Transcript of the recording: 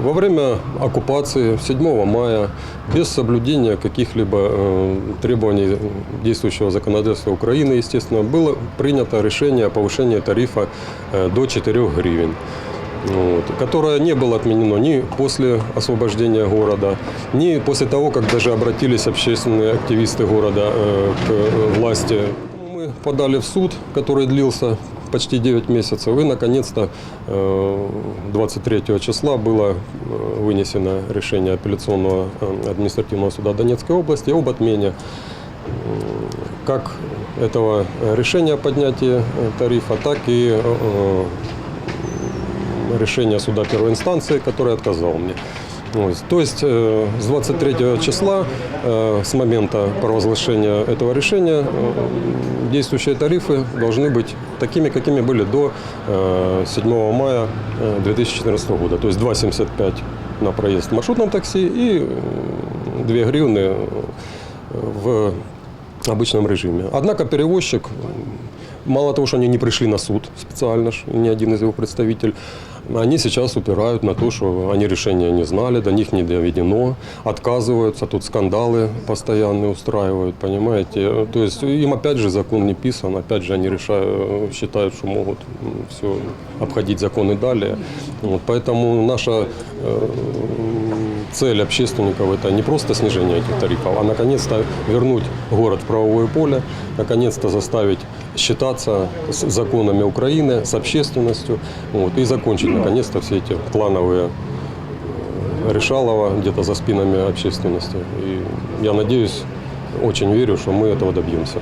во время оккупации 7 мая без соблюдения каких-либо э, требований действующего законодательства Украины, естественно, было принято решение о повышении тарифа э, до 4 гривен. Вот, которое не было отменено ни после освобождения города, ни после того, как даже обратились общественные активисты города э, к э, власти. Мы подали в суд, который длился почти 9 месяцев, и наконец-то э, 23 числа было э, вынесено решение апелляционного э, административного суда Донецкой области об отмене как этого решения о поднятии э, тарифа, так и э, решение суда первой инстанции, который отказал мне. То есть э, с 23 числа, э, с момента провозглашения этого решения, э, действующие тарифы должны быть такими, какими были до э, 7 мая э, 2014 года. То есть 2,75 на проезд в маршрутном такси и э, 2 гривны в обычном режиме. Однако перевозчик, мало того, что они не пришли на суд специально, ж, ни один из его представителей, они сейчас упирают на то, что они решения не знали, до них не доведено, отказываются, тут скандалы постоянные устраивают, понимаете. То есть им опять же закон не писан, опять же они решают, считают, что могут все обходить законы далее. Вот, поэтому наша э, цель общественников это не просто снижение этих тарифов, а наконец-то вернуть город в правовое поле, наконец-то заставить считаться с законами Украины, с общественностью вот, и закончить наконец-то все эти плановые э, решалова где-то за спинами общественности. И я надеюсь, очень верю, что мы этого добьемся.